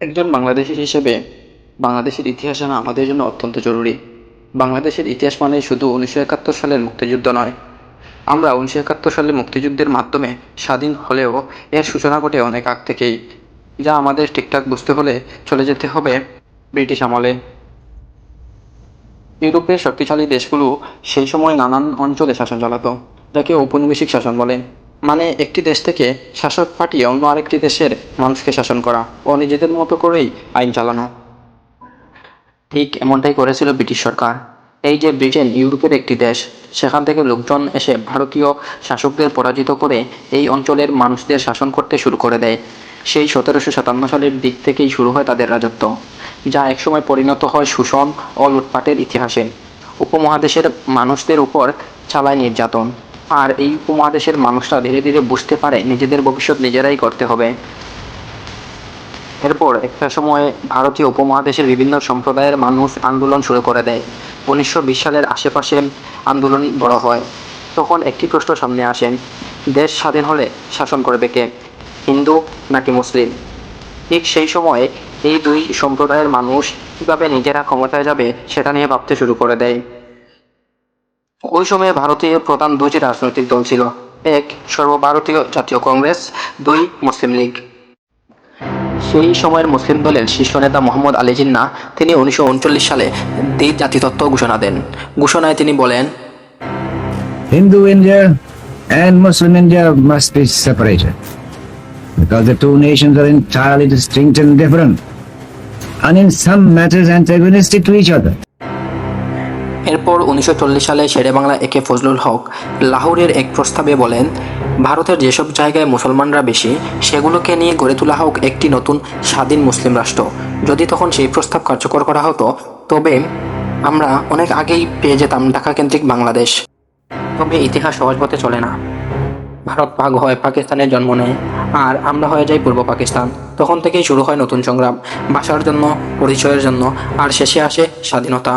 একজন বাংলাদেশি হিসেবে বাংলাদেশের ইতিহাস জানা আমাদের জন্য অত্যন্ত জরুরি। বাংলাদেশের ইতিহাস মানে শুধু উনিশশো একাত্তর সালের মুক্তিযুদ্ধ নয়। আমরা উনিশশো একাত্তর সালে মুক্তিযুদ্ধের মাধ্যমে স্বাধীন হলেও এর সূচনা ঘটে অনেক আগ থেকেই, যা আমাদের ঠিকঠাক বুঝতে হলে চলে যেতে হবে ব্রিটিশ আমলে। ইউরোপের শক্তিশালী দেশগুলো সেই সময় নানান অঞ্চলে শাসন চালাতো, যাকে ঔপনিবেশিক শাসন বলে। মানে একটি দেশ থেকে শাসক পাঠিয়ে অন্য আরেকটি দেশের মানুষকে শাসন করা ও নিজেদের মতো করেই আইন চালানো। ঠিক এমনটাই করেছিল ব্রিটিশ সরকার। এই যে ব্রিটেন ইউরোপের একটি দেশ, সেখান থেকে লোকজন এসে ভারতীয় শাসকদের পরাজিত করে এই অঞ্চলের মানুষদের শাসন করতে শুরু করে দেয়। সেই সতেরোশো সাতান্ন সালের দিক থেকেই শুরু হয় তাদের রাজত্ব, যা একসময় পরিণত হয় শোষণ ও লুটপাটের ইতিহাসে। উপমহাদেশের মানুষদের উপর চালায় নির্যাতন। আর এই উপমহাদেশের মানুষরা ধীরে ধীরে বুঝতে পারে নিজেদের ভবিষ্যৎ নিজেরাই করতে হবে। এরপর একটা সময়ে ভারতীয় উপমহাদেশের বিভিন্ন সম্প্রদায়ের মানুষ আন্দোলন শুরু করে দেয়। উনিশশো বিশ সালের আশেপাশে আন্দোলন বড় হয়। তখন একটি প্রশ্ন সামনে আসেন দেশ স্বাধীন হলে শাসন করবে কে? হিন্দু নাকি মুসলিম? ঠিক সেই সময়ে এই দুই সম্প্রদায়ের মানুষ কীভাবে নিজেরা ক্ষমতায় যাবে সেটা নিয়ে ভাবতে শুরু করে দেয়। ওই সময়ে ভারতীয় প্রধান দুটি রাজনৈতিক দল ছিল। এক, সর্বভারতীয় জাতীয় কংগ্রেস, দুই, মুসলিম লীগ। সেই সময়ের মুসলিম দলের শীর্ষ নেতা মোহাম্মদ আলী জিন্না, তিনি উনিশশো উনচল্লিশ সালে দেব জাতিতত্ত্ব ঘোষণা দেন। ঘোষণায় তিনি বলেন, Hindu India and Muslim, India must be separated because the two nations are entirely distinct and different and in some matters antagonistic to each other এরপর উনিশশো চল্লিশ সালে শেরে বাংলা একে ফজলুল হক লাহোরের এক প্রস্তাবে বলেন, ভারতের যেসব জায়গায় মুসলমানরা বেশি, সেগুলোকে নিয়ে গড়ে তোলা হোক একটি নতুন স্বাধীন মুসলিম রাষ্ট্র। যদি তখন সেই প্রস্তাব কার্যকর করা হতো, তবে আমরা অনেক আগেই পেয়ে যেতাম ঢাকা কেন্দ্রিক বাংলাদেশ। তবে ইতিহাস সহজ পথে চলে না। ভারত ভাগ হয় পাকিস্তানের জন্ম নেয়, আর আমরা হয়ে যাই পূর্ব পাকিস্তান। তখন থেকেই শুরু হয় নতুন সংগ্রাম ভাষার জন্য, পরিচয়ের জন্য, আর শেষে আসে স্বাধীনতা।